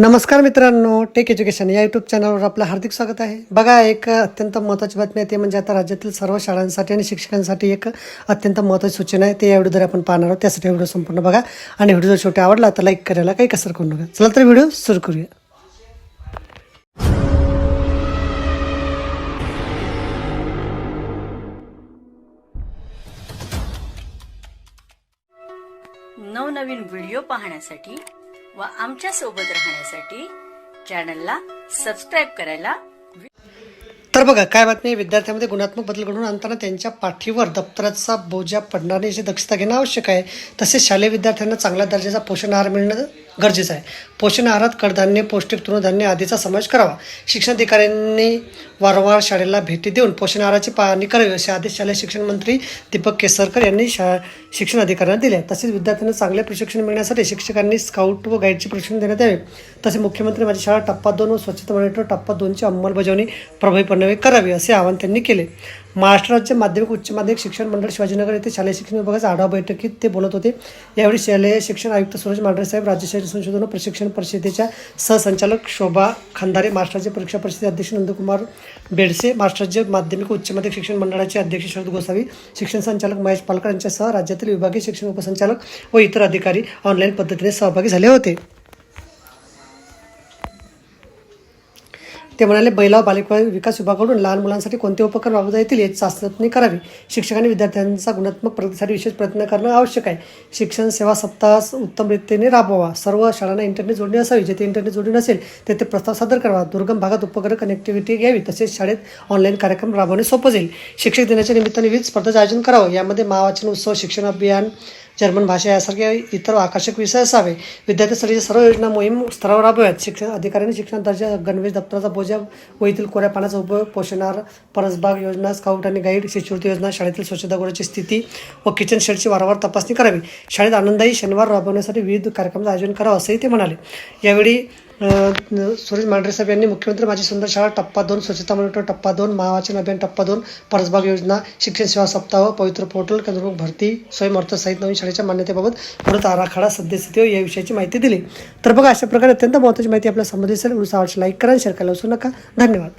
नमस्कार मित्रांनो take education या यूट्यूब चॅनलवर आपलं हार्दिक स्वागत आहे. बघा एक अत्यंत महत्त्वाची बातमी आहे ते म्हणजे आता राज्यातील सर्व शाळांसाठी आणि शिक्षकांसाठी एक अत्यंत महत्त्वाची सूचना आहे. ते या व्हिडिओद्वारे आपण पाहणार आहोत त्यासाठी व्हिडिओ संपूर्ण बघा. आणि व्हिडिओ जर शेवटी आवडला तर लाईक करायला काही कसर करू नका. चला तर व्हिडिओ सुरू करूया. नवनवीन व्हिडिओ पाहण्यासाठी व आमच्यासोबत राहण्यासाठी चॅनलला सबस्क्राईब करायला तर बघा काय बातमी? आहे, विद्यार्थ्यांमध्ये गुणात्मक बदल घडवून आणताना त्यांच्या पाठीवर दप्तराचा बोजा पडणार नाही याची दक्षता घेणं आवश्यक आहे. तसेच शालेय विद्यार्थ्यांना चांगल्या दर्जाचा पोषण आहार मिळणं गरजेचं आहे. पोषण आहारात कडधान्य पौष्टिक तृणधान्य आदीचा समावेश करावा. शिक्षणाधिकाऱ्यांनी वारंवार शाळेला भेटी देऊन पोषण आहाराची पाहणी करावी असे आदेश शालेय शिक्षण मंत्री दीपक केसरकर यांनी शा शिक्षण अधिकाऱ्यांना दिले. तसेच विद्यार्थ्यांना चांगले प्रशिक्षण मिळण्यासाठी शिक्षकांनी स्काउट व गाईडचे प्रशिक्षण देण्यात यावे. तसे मुख्यमंत्री माझी शाळा टप्पा दोन व स्वच्छता मॉनिटर टप्पा दोनची अंमलबजावणी प्रभावीपणे करावी असे आवाहन त्यांनी केले. महाराष्ट्र राज्य माध्यमिक उच्च माध्यमिक शिक्षण मंडळ शिवाजीनगर येथे शालेय शिक्षण विभागाच्या आढावा बैठकीत ते बोलत होते. यावेळी शालेय शिक्षण आयुक्त सुरेश मांढरे साहेब राज्य शहरी संशोधन प्रशिक्षण परिषदेच्या सहसंचालक शोभा खंदारे महाराष्ट्र राज्य परीक्षा परिषदेचे अध्यक्ष नंदकुमार बेडसे महाराष्ट्र राज्य माध्यमिक उच्च माध्यमिक शिक्षण मंडळाचे अध्यक्ष शरद गोसावी शिक्षण संचालक महेश पालकर यांच्यासह राज्यातील विभागीय शिक्षण उपसंचालक व इतर अधिकारी ऑनलाईन पद्धतीने सहभागी झाले होते. ते म्हणाले बैलाव बालिका विकास विभागाकडून लहान मुलांसाठी कोणते उपक्रम राबवता येतील याची चाचणी करावी. शिक्षकांनी विद्यार्थ्यांचा गुणात्मक प्रगतीसाठी विशेष प्रयत्न करणं आवश्यक आहे. शिक्षण सेवा सप्ताह उत्तम रीतीने राबवा सर्व शाळांना इंटरनेट जोडणी असावी. जेथे इंटरनेट जोडणी नसेल तेथे प्रस्ताव सादर करावा. दुर्गम भागात उपग्रह कनेक्टिव्हिटी घ्यावी. तसेच शाळेत ऑनलाईन कार्यक्रम राबवणे सोपं जाईल. शिक्षक दिनाच्या निमित्ताने विविध स्पर्धेचं आयोजन करावं. यामध्ये महावाचन उत्सव शिक्षण अभियान जर्मन भाषा यासारखे इतर आकर्षक विषय असावे. विद्यार्थ्यांसाठी सर्व योजना मोहीम स्तरावर राबव्यात. शिक्षण अधिकाऱ्यांनी शिक्षण दर्जा गणवेश दप्तराचा बोजा वहीतील कोऱ्या पाण्याचा उपयोग पोषणार परसबाग योजना स्काउट आणि गाईड शिष्यवृत्ती योजना शाळेतील स्वच्छतागृहाची स्थिती व किचन शेडची वारंवार तपासणी करावी. शाळेत आनंदायी शनिवार राबवण्यासाठी विविध कार्यक्रमाचं आयोजन करावं असंही ते म्हणाले. यावेळी सुरेश मांढरे साहेब यांनी मुख्यमंत्री माझी सुंदर शाळा टप्पा दोन स्वच्छता मॉनिटर टप्पा दोन महावाचन अभियान टप्पा दोन परसबाग योजना शिक्षण सेवा सप्ताह पवित्र पोर्टल केंद्रमुख भरती स्वयंअर्थ सहित नवीन शाळेच्या मान्यतेबाबत परत आराखडा सद्यस्थिती या विषयाची माहिती दिली. तर बघा अशा प्रकारे अत्यंत महत्त्वाची माहिती आपल्या संबंधित असेल व्हिडिओ आवडल्यास लाईक करा शेअर करायला विसरू नका. धन्यवाद.